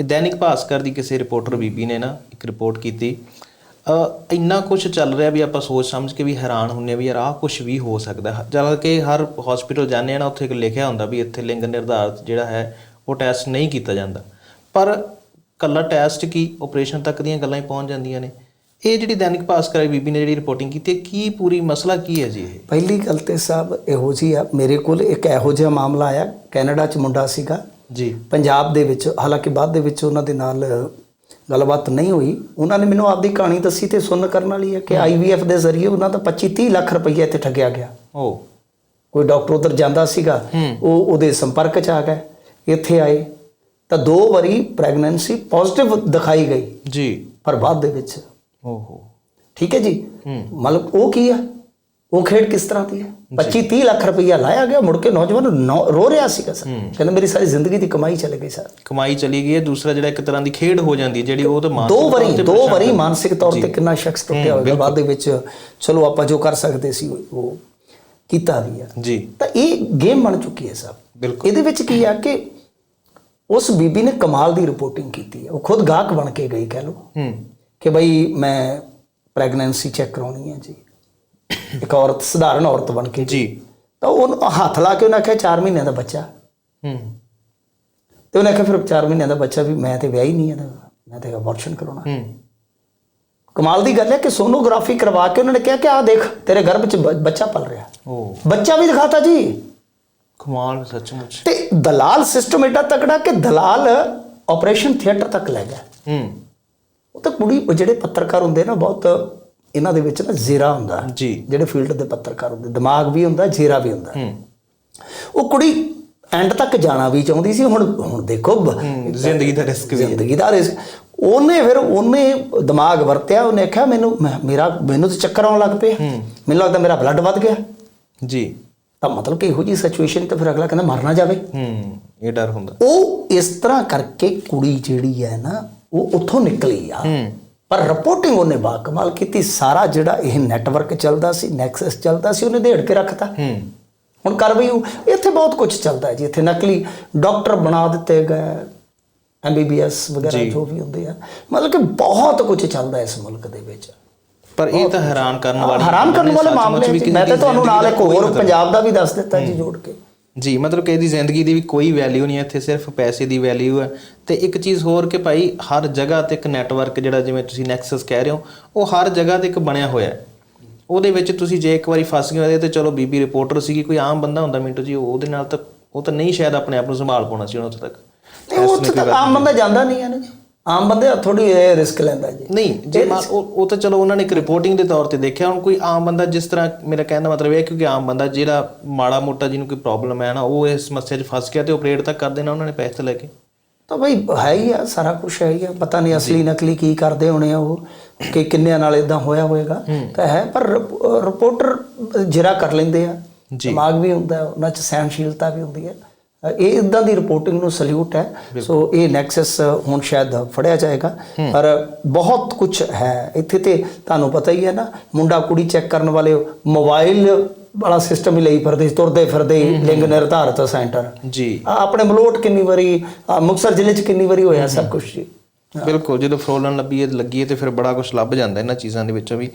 ਇਹ ਦੈਨਿਕ ਭਾਸਕਰ ਦੀ ਕਿਸੇ ਰਿਪੋਰਟਰ ਬੀਬੀ ਨੇ ਨਾ ਇੱਕ ਰਿਪੋਰਟ ਕੀਤੀ। ਇੰਨਾ ਕੁਝ ਚੱਲ ਰਿਹਾ ਵੀ ਆਪਾਂ ਸੋਚ ਸਮਝ ਕੇ ਵੀ ਹੈਰਾਨ ਹੁੰਨੇ ਆ ਵੀ ਯਾਰ ਆਹ ਕੁਝ ਵੀ ਹੋ ਸਕਦਾ ਹੈ। ਜਦ ਕਿ ਹਰ ਹਸਪੀਟਲ ਜਾਂਦੇ ਆ ਨਾ, ਉੱਥੇ ਇੱਕ ਲਿਖਿਆ ਹੁੰਦਾ ਵੀ ਇੱਥੇ ਲਿੰਗ ਨਿਰਧਾਰਤ ਜਿਹੜਾ ਹੈ, ਉਹ ਟੈਸਟ ਨਹੀਂ ਕੀਤਾ ਜਾਂਦਾ। ਪਰ ਕੱਲਾ ਟੈਸਟ ਕੀ ਆਪਰੇਸ਼ਨ ਤੱਕ ਦੀਆਂ ਗੱਲਾਂ ਹੀ ਪਹੁੰਚ ਜਾਂਦੀਆਂ ਨੇ। ਇਹ ਜਿਹੜੀ ਦੈਨਿਕ ਭਾਸਕਰ ਦੀ ਬੀਬੀ ਨੇ ਜਿਹੜੀ ਰਿਪੋਰਟਿੰਗ ਕੀਤੀ ਕੀ ਪੂਰੀ ਮਸਲਾ ਕੀ ਹੈ ਜੀ ਇਹ? ਪਹਿਲੀ ਗੱਲ ਤੇ ਸਾਹਿਬ ਇਹੋ ਜੀ ਆ। ਮੇਰੇ ਕੋਲ ਇੱਕ ਇਹੋ ਜਿਹਾ ਮਾਮਲਾ ਆਇਆ, ਕੈਨੇਡਾ ਚ ਮੁੰਡਾ ਸੀਗਾ। ਜੀ। ਪੰਜਾਬ ਦੇ ਵਿੱਚ ਹਾਲਾਂਕਿ ਬਾਅਦ ਦੇ ਵਿੱਚ ਉਹਨਾਂ ਦੇ ਨਾਲ ਗੱਲਬਾਤ ਨਹੀਂ ਹੋਈ। ਉਹਨਾਂ ਨੇ ਮੈਨੂੰ ਆਪਦੀ ਕਹਾਣੀ ਦੱਸੀ ਤੇ ਸੁਣ ਕਰਨ ਵਾਲੀ ਹੈ ਕਿ ਆਈਵੀਐਫ ਦੇ ਜ਼ਰੀਏ ਉਹਨਾਂ ਦਾ 25 30 ਲੱਖ ਰੁਪਏ ਇੱਥੇ ਠੱਗਿਆ ਗਿਆ। ਉਹ ਕੋਈ ਡਾਕਟਰ ਉਧਰ ਜਾਂਦਾ ਸੀਗਾ ਉਹ ਉਹਦੇ ਸੰਪਰਕ ਚ ਆ ਗਏ ਇੱਥੇ ਆਏ ਤਾਂ ਦੋ ਵਾਰੀ ਪ੍ਰੈਗਨੈਂਸੀ ਪੋਜ਼ਿਟਿਵ ਦਿਖਾਈ ਗਈ। ਜੀ। ਪਰ ਬਾਅਦ ਦੇ ਵਿੱਚ ਓਹੋ। ਠੀਕ ਹੈ ਜੀ। ਮਤਲਬ ਉਹ ਕੀ ਆ? ਉਹ ਖੇਡ ਕਿਸ ਤਰ੍ਹਾਂ ਦੀ ਹੈ? 25 30 ਲੱਖ ਰੁਪਈਆ ਲਾਇਆ ਗਿਆ ਮੁੜ ਕੇ ਨੌਜਵਾਨ ਰੋ ਰਿਹਾ ਸੀਗਾ ਸਰ। ਕਹਿੰਦਾ ਮੇਰੀ ਸਾਰੀ ਜ਼ਿੰਦਗੀ ਦੀ ਕਮਾਈ ਚਲੇ ਗਈ ਸਰ। ਕਮਾਈ ਚਲੀ ਗਈ ਹੈ ਦੂਸਰਾ ਜਿਹੜਾ ਇੱਕ ਤਰ੍ਹਾਂ ਦੀ ਖੇਡ ਹੋ ਜਾਂਦੀ ਹੈ ਜਿਹੜੀ ਉਹ ਤਾਂ ਮਾਨਸਿਕ ਦੋ ਵਾਰੀ ਦੋ ਵਾਰੀ ਮਾਨਸਿਕ ਤੌਰ ਤੇ ਕਿੰਨਾ ਸ਼ਖਸ ਟੁੱਟਿਆ ਹੋਵੇਗਾ ਬਾਅਦ ਦੇ ਵਿੱਚ ਚਲੋ ਆਪਾਂ ਜੋ ਕਰ ਸਕਦੇ ਸੀ ਉਹ- ਕੀਤਾ ਵੀ ਆ। ਜੀ। ਤਾਂ ਇਹ ਗੇਮ ਬਣ ਚੁੱਕੀ ਹੈ ਸਭ ਬਿਲਕੁਲ। ਇਹਦੇ ਵਿੱਚ ਕੀ ਆ ਕਿ ਉਸ ਬੀਬੀ ਨੇ ਕਮਾਲ ਦੀ ਰਿਪੋਰਟਿੰਗ ਕੀਤੀ ਹੈ। ਉਹ ਖੁਦ ਗਾਹਕ ਬਣ ਕੇ ਗਈ ਕਹਿ ਲਓ। ਹੂੰ। ਕਿ ਬਈ ਮੈਂ ਪ੍ਰੈਗਨੈਂਸੀ ਚੈੱਕ ਕਰਾਉਣੀ ਹੈ ਜੀ। ਇੱਕ ਔਰਤ ਸਧਾਰਨ ਔਰਤ ਬਣ ਕੇ। ਜੀ। ਤਾਂ ਉਹਨੂੰ ਹੱਥ ਲਾ ਕੇ ਉਹਨੇ ਆਖਿਆ 4 ਮਹੀਨਿਆਂ ਦਾ ਬੱਚਾ। ਹੂੰ। ਤੇ ਉਹਨੇ ਆਖਿਆ ਫਿਰ 4 ਮਹੀਨਿਆਂ ਦਾ ਬੱਚਾ ਵੀ ਮੈਂ ਤੇ ਵਿਆਹ ਹੀ ਨਹੀਂ ਹੈ ਮੈਂ ਤੇ ਅਬੋਰਸ਼ਨ ਕਰਾਉਣਾ। ਹੂੰ। ਕਮਾਲ ਦੀ ਗੱਲ ਹੈ ਕਿ ਸੋਨੋਗ੍ਰਾਫੀ ਕਰਵਾ ਕੇ ਉਹਨਾਂ ਨੇ ਕਿਹਾ ਕਿ ਆਹ ਦੇਖ ਤੇਰੇ ਗਰਭ 'ਚ ਬੱਚਾ ਪਲ ਰਿਹਾ। ਉਹ ਬੱਚਾ ਵੀ ਦਿਖਾਤਾ ਜੀ। ਕਮਾਲ ਸੱਚਮੁੱਚ। ਤੇ ਦਲਾਲ ਸਿਸਟਮ ਏਡਾ ਤਕੜਾ ਕਿ ਦਲਾਲ ਆਪਰੇਸ਼ਨ ਥੀਏਟਰ ਤੱਕ ਲੈ ਗਿਆ। ਹੂੰ। ਉਹ ਤਾਂ ਕੁੜੀ ਉਹ ਜਿਹੜੇ ਪੱਤਰਕਾਰ ਹੁੰਦੇ ਨਾ ਬਹੁਤ ਇਹਨਾਂ ਦੇ ਵਿੱਚ ਨਾ ਜ਼ੀਰਾ ਹੁੰਦਾ ਜੀ। ਜਿਹੜੇ ਫੀਲਡ ਦੇ ਪੱਤਰਕਾਰ ਹੁੰਦੇ ਦਿਮਾਗ ਵੀ ਹੁੰਦਾ ਜ਼ੀਰਾ ਵੀ ਹੁੰਦਾ ਉਹ ਕੁੜੀ ਐਂਡ ਤੱਕ ਜਾਣਾ ਵੀ ਚਾਹੁੰਦੀ ਸੀ ਹੁਣ ਹੁਣ ਦੇਖੋ ਜ਼ਿੰਦਗੀ ਦਾ ਰਿਸਕ ਵੀ ਜ਼ਿੰਦਗੀ ਦਾ ਰਿਸਕ। ਉਹਨੇ ਫਿਰ ਉਹਨੇ ਦਿਮਾਗ ਵਰਤਿਆ ਉਹਨੇ ਆਖਿਆ ਮੈਨੂੰ ਮੇਰਾ ਮੈਨੂੰ ਤਾਂ ਚੱਕਰ ਆਉਣ ਲੱਗ ਪਿਆ ਮੈਨੂੰ ਲੱਗਦਾ ਮੇਰਾ ਬਲੱਡ ਵੱਧ ਗਿਆ। ਜੀ। ਤਾਂ ਮਤਲਬ ਕਿ ਇਹੋ ਜੀ ਸਿਚੁਏਸ਼ਨ ਤੇ ਫਿਰ ਅਗਲਾ ਕਹਿੰਦਾ ਮਰ ਨਾ ਜਾਵੇ। ਹੂੰ ਇਹ ਡਰ ਹੁੰਦਾ। ਉਹ ਇਸ ਤਰ੍ਹਾਂ ਕਰਕੇ ਕੁੜੀ ਜਿਹੜੀ ਹੈ ਨਾ ਉਹ ਉੱਥੋਂ ਨਿਕਲੀ ਆ। ਹੂੰ। ਪਰ ਰਿਪੋਰਟਿੰਗ ਉਹਨੇ ਬਾ ਕਮਾਲ ਕੀਤੀ। ਸਾਰਾ ਜਿਹੜਾ ਇਹ ਨੈਟਵਰਕ ਚੱਲਦਾ ਸੀ ਨੈਕਸਸ ਚੱਲਦਾ ਸੀ ਉਹਨੇ ਢੇੜ ਕੇ ਰੱਖਤਾ। ਹੂੰ। ਹੁਣ ਕਰ ਵੀ ਇੱਥੇ ਬਹੁਤ ਕੁਝ ਚੱਲਦਾ ਹੈ ਜੀ। ਇੱਥੇ ਨਕਲੀ ਡਾਕਟਰ ਬਣਾ ਦਿੱਤੇ ਗਏ। ਐਮਬੀਬੀਐਸ ਵਗੈਰਾ ਜੋ। ਵੀ ਹੁੰਦੇ ਆ। ਮਤਲਬ ਕਿ ਬਹੁਤ ਕੁਝ ਚੱਲਦਾ ਇਸ ਮੁਲਕ ਦੇ ਵਿੱਚ। ਪਰ ਇਹ ਤਾਂ ਹੈਰਾਨ ਕਰਨ ਵਾਲੀ ਹੈਰਾਨ ਕਰਨ ਵਾਲੇ ਮਾਮਲੇ ਮੈਂ ਤਾਂ ਤੁਹਾਨੂੰ ਨਾਲ ਇੱਕ ਹੋਰ ਪੰਜਾਬ ਦਾ ਵੀ ਦੱਸ ਦਿੱਤਾ ਜੀ ਜੋੜ ਕੇ। ਜੀ ਮਤਲਬ ਕਿ ਇਹਦੀ ਜ਼ਿੰਦਗੀ ਦੀ ਵੀ ਕੋਈ ਵੈਲਿਊ ਨਹੀਂ ਹੈ ਇੱਥੇ ਸਿਰਫ ਪੈਸੇ ਦੀ ਵੈਲਿਊ ਹੈ। ਤੇ ਇੱਕ ਚੀਜ਼ ਹੋਰ ਕਿ ਭਾਈ ਹਰ ਜਗ੍ਹਾ ਤੇ ਇੱਕ ਨੈਟਵਰਕ ਜਿਹੜਾ ਜਿਵੇਂ ਤੁਸੀਂ ਨੈਕਸਸ ਕਹਿ ਰਹੇ ਹੋ ਉਹ ਹਰ ਜਗ੍ਹਾ ਤੇ ਇੱਕ ਬਣਿਆ ਹੋਇਆ ਹੈ। ਉਹਦੇ ਵਿੱਚ ਤੁਸੀਂ ਜੇ ਇੱਕ ਵਾਰੀ ਫਸ ਗਏ ਉਹਦੇ ਤੇ ਚਲੋ ਬੀਬੀ ਰਿਪੋਰਟਰ ਸੀਗੀ ਕੋਈ ਆਮ ਬੰਦਾ ਹੁੰਦਾ ਮਿੰਟੂ ਜੀ ਉਹ- ਉਹਦੇ ਨਾਲ ਤਾਂ ਉਹ ਤਾਂ ਨਹੀਂ ਸ਼ਾਇਦ ਆਪਣੇ ਆਪ ਨੂੰ ਸੰਭਾਲ ਪਾਉਣਾ ਸੀ ਉਹਨਾਂ ਉੱਥੇ ਤੱਕ। ਤੇ ਉੱਥੇ ਤੱਕ ਆਮ ਬੰਦਾ ਜਾਂਦਾ ਨਹੀਂ ਹੈ ਨਾ ਜੀ। ਆਮ ਬੰਦੇ ਥੋੜੀ ਰਿਸਕ ਲੈਂਦਾ ਜੀ। ਨਹੀਂ ਜੇ ਉਹ ਤਾਂ ਚਲੋ ਉਹਨਾਂ ਨੇ ਇੱਕ ਰਿਪੋਰਟਿੰਗ ਦੇ ਤੌਰ ਤੇ ਦੇਖਿਆ ਹੁਣ ਕੋਈ ਆਮ ਬੰਦਾ ਜਿਸ ਤਰ੍ਹਾਂ ਮੇਰਾ ਕਹਿਣ ਦਾ ਮਤਲਬ ਇਹ ਹੈ ਕਿਉਂਕਿ ਆਮ ਬੰਦਾ ਜਿਹੜਾ ਮਾੜਾ ਮੋਟਾ ਜਿਹਨੂੰ ਕੋਈ ਪ੍ਰੋਬਲਮ ਹੈ ਨਾ ਉਹ ਇਸ ਸਮੱਸਿਆ 'ਚ ਫਸ ਗਿਆ ਤੇ ਆਪਰੇਟ ਤੱਕ ਕਰ ਦੇਣਾ ਉਹਨਾਂ ਨੇ ਪੈਸੇ ਲੈ ਕੇ। ਤਾਂ ਬਈ ਹੈ ਹੀ ਆ ਸਾਰਾ ਕੁਝ ਹੈ ਹੀ ਆ। ਪਤਾ ਨਹੀਂ ਅਸਲੀ ਨਕਲੀ ਕੀ ਕਰਦੇ ਹੋਣੇ ਆ ਉਹ ਕਿ ਕਿੰਨਿਆਂ ਨਾਲ ਇਦਾਂ ਹੋਇਆ ਹੋਵੇਗਾ ਤਾਂ ਹੈ ਪਰ ਰਿਪ- ਰਿਪੋਰਟਰ ਜਿਰਾ ਕਰ ਲੈਂਦੇ ਆ। ਦਿਮਾਗ ਵੀ ਹੁੰਦਾ ਉਹਨਾਂ 'ਚ ਸਹਿਨਸ਼ੀਲਤਾ ਵੀ ਹੁੰਦੀ ਹੈ। ਇਹ ਇਦਾਂ ਦੀ ਰਿਪੋਰਟਿੰਗ ਨੂੰ ਸਲੂਟ ਹੈ। ਸੋ ਇਹ ਨੈਕਸਸ ਹੁਣ ਸ਼ਾਇਦ ਫੜਿਆ ਜਾਏਗਾ। ਪਰ ਬਹੁਤ ਕੁਝ ਹੈ। ਇੱਥੇ ਤੇ ਤੁਹਾਨੂੰ ਪਤਾ ਹੀ ਹੈ ਨਾ ਮੁੰਡਾ ਕੁੜੀ ਚੈੱਕ ਕਰਨ ਵਾਲੇ ਮੋਬਾਈਲ ਵਾਲਾ ਸਿਸਟਮ ਹੀ ਲਈ ਫਿਰਦੇ ਤੁਰਦੇ ਫਿਰਦੇ ਲਿੰਗ ਨਿਰਧਾਰਤ ਸੈਂਟਰ। ਜੀ। ਆਪਣੇ ਮਲੋਟ ਕਿੰਨੀ ਵਾਰੀ ਆਹ ਮੁਕਤਸਰ ਜ਼ਿਲ੍ਹੇ 'ਚ ਕਿੰਨੀ ਵਾਰੀ ਹੋਇਆ ਸਭ ਕੁਝ ਜੀ ਬਿਲਕੁਲ ਜਦੋਂ ਫਰੋਲਣ ਲੱਭੀਏ ਲੱਗੀ ਹੈ ਤੇ ਫਿਰ ਬੜਾ ਕੁਝ ਲੱਭ ਜਾਂਦਾ ਇਹਨਾਂ ਚੀਜ਼ਾਂ ਦੇ ਵਿੱਚੋਂ ਵੀ।